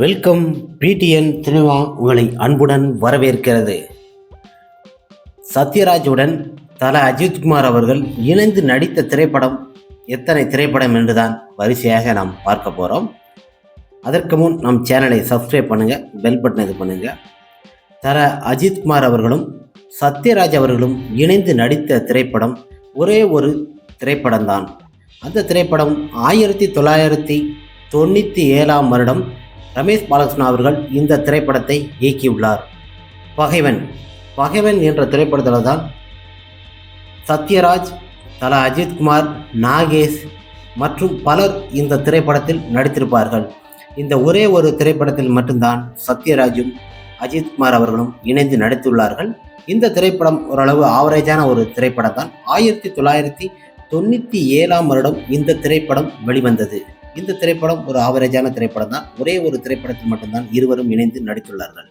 Welcome PTN cinema உங்களை அன்புடன் வரவேற்கிறது. சத்யராஜுடன் தல அஜித்குமார் அவர்கள் இணைந்து நடித்த திரைப்படம் எத்தனை திரைப்படம் என்றுதான் வரிசையாக நாம் பார்க்க போகிறோம் அதற்கு முன் நம் சேனலை சப்ஸ்கிரைப் பண்ணுங்கள் பெல் பட்டன் இது பண்ணுங்கள் தல அஜித்குமார் அவர்களும் சத்யராஜ் அவர்களும் இணைந்து நடித்த திரைப்படம் ஒரே ஒரு திரைப்படம்தான். அந்த திரைப்படம் ஆயிரத்தி தொள்ளாயிரத்தி தொண்ணூற்றி ஏழாம் வருடம் ரமேஷ் பாலகிருஷ்ணா அவர்கள் இந்த திரைப்படத்தை இயக்கியுள்ளார். பகைவன். பகைவன் என்ற திரைப்படத்தில் தான் சத்யராஜ் தலா அஜித்குமார் நாகேஷ் மற்றும் பலர் இந்த திரைப்படத்தில் நடித்திருப்பார்கள். இந்த ஒரே ஒரு திரைப்படத்தில் மட்டும்தான் சத்யராஜும் அஜித்குமார் அவர்களும் இணைந்து நடித்துள்ளார்கள். இந்த திரைப்படம் ஓரளவு ஆவரேஜான ஒரு திரைப்படம் தான் ஆயிரத்தி தொள்ளாயிரத்தி தொண்ணூற்றி ஏழாம் வருடம் இந்த திரைப்படம் வெளிவந்தது. இந்த திரைப்படம் ஒரு ஆவரேஜான திரைப்படம் தான் ஒரே ஒரு திரைப்படத்தில் மட்டும்தான் இருவரும் இணைந்து நடித்துள்ளார்கள்.